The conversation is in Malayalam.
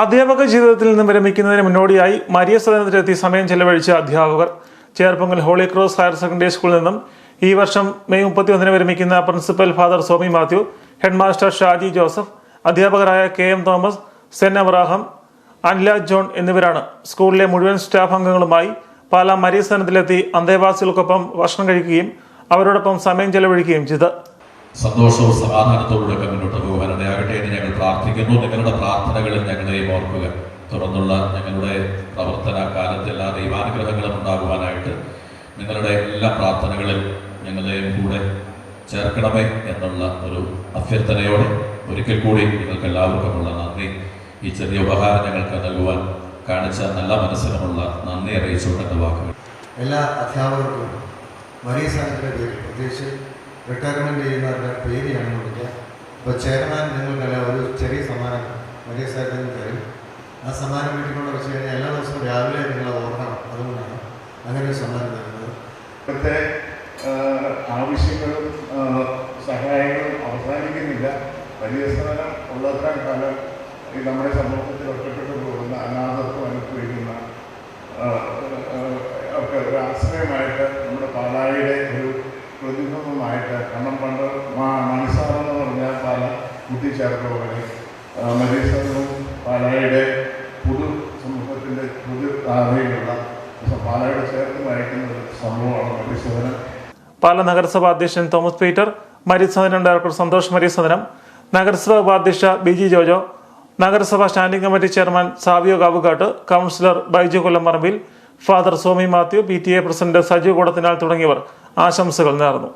അധ്യാപക ജീവിതത്തിൽ നിന്ന് വിരമിക്കുന്നതിന് മുന്നോടിയായി മരിയ സദനത്തിലെത്തി സമയം ചെലവഴിച്ച അധ്യാപകർ. Cherpunkal holy cross higher secondary സ്കൂളിൽ നിന്നും ഈ വർഷം മെയ് മുപ്പത്തി ഒന്നിന് വിരമിക്കുന്ന principal father Somi Mathew headmaster Shaji Joseph അധ്യാപകരായ കെ എം തോമസ് സെൻ അബ്രാഹം അൻല ജോൺ എന്നിവരാണ് സ്കൂളിലെ മുഴുവൻ സ്റ്റാഫ് അംഗങ്ങളുമായി പാലാ മരിയ സ്ഥാനത്തിലെത്തി അന്തേവാസികൾക്കൊപ്പം ഭക്ഷണം കഴിക്കുകയും അവരോടൊപ്പം സമയം ചെലവഴിക്കുകയും ചെയ്തത്. സന്തോഷവും സമാധാനത്തോടുകൂടെ മുന്നോട്ട് പോകാൻ ഇടയാകട്ടെ എന്ന് ഞങ്ങൾ പ്രാർത്ഥിക്കുന്നു. നിങ്ങളുടെ പ്രാർത്ഥനകളിൽ ഞങ്ങളെയും ഓർക്കുക. തുടർന്നുള്ള ഞങ്ങളുടെ പ്രവർത്തന കാലത്ത് എല്ലാ ദൈവാനുഗ്രഹങ്ങളും ഉണ്ടാകുവാനായിട്ട് നിങ്ങളുടെ എല്ലാ പ്രാർത്ഥനകളിൽ ഞങ്ങളെയും കൂടെ ചേർക്കണമേ എന്നുള്ള ഒരു അഭ്യർത്ഥനയോടെ ഒരിക്കൽ കൂടി നിങ്ങൾക്ക് എല്ലാവർക്കുമുള്ള നന്ദി. ഈ ചെറിയ ഉപഹാരം ഞങ്ങൾക്ക് നൽകുവാൻ കാണിച്ച നല്ല മനസ്സിനുമുള്ള നന്ദി അറിയിച്ചുകൊണ്ട് വാക്കുകൾ. എല്ലാ അധ്യാപകർക്കും മരിയ സാഹിത്യത്തിന്റെ പേര് പ്രത്യേകിച്ച് റിട്ടയർമെന്റ് ചെയ്യുന്നവരുടെ പേരിയാണ് വിളിക്കുക അപ്പോൾ ചെയർമാൻ നിങ്ങൾക്കല്ല ഒരു ചെറിയ സമ്മാനം വലിയ സ്ഥലത്ത് നിന്ന് തരും. ആ സമ്മാനം വീട്ടിക്കൊണ്ട് വെച്ച് കഴിഞ്ഞാൽ എല്ലാ ദിവസവും രാവിലെ നിങ്ങൾ ഓർക്കണം. അതുകൊണ്ടാണ് അങ്ങനെ ഒരു സമ്മാനം തരുന്നത്. ഇപ്പോഴത്തെ ആവശ്യങ്ങളും സഹായങ്ങളും അവസാനിക്കുന്നില്ല. പരിസരം ഉള്ളത്ര കാലം ഈ നമ്മുടെ സമൂഹത്തിൽ ഒറ്റപ്പെട്ടു പാല കൂട്ടിച്ചേർത്ത പോലെ മരീസവും പാലായുടെ പൊതു സമൂഹത്തിന്റെ പൊതു ധാരണയിലുള്ള പാലായുടെ ചേർത്ത് നയിക്കുന്ന ഒരു സംഭവമാണ് മരീസവനം പാല നഗരസഭാ അധ്യക്ഷൻ തോമസ് പീറ്റർ മരിസദനം ഡയറക്ടർ സന്തോഷ് മരിസദനം നഗരസഭാ ഉപാധ്യക്ഷ ബി ജി ജോജോ നഗരസഭാ standing committee chairman Savio Kavukattu councillor Baiju Kollamparambil father Somi Mathew P T A president Saju Koodathinal തുടങ്ങിയവർ ആശംസകൾ നേർന്നു.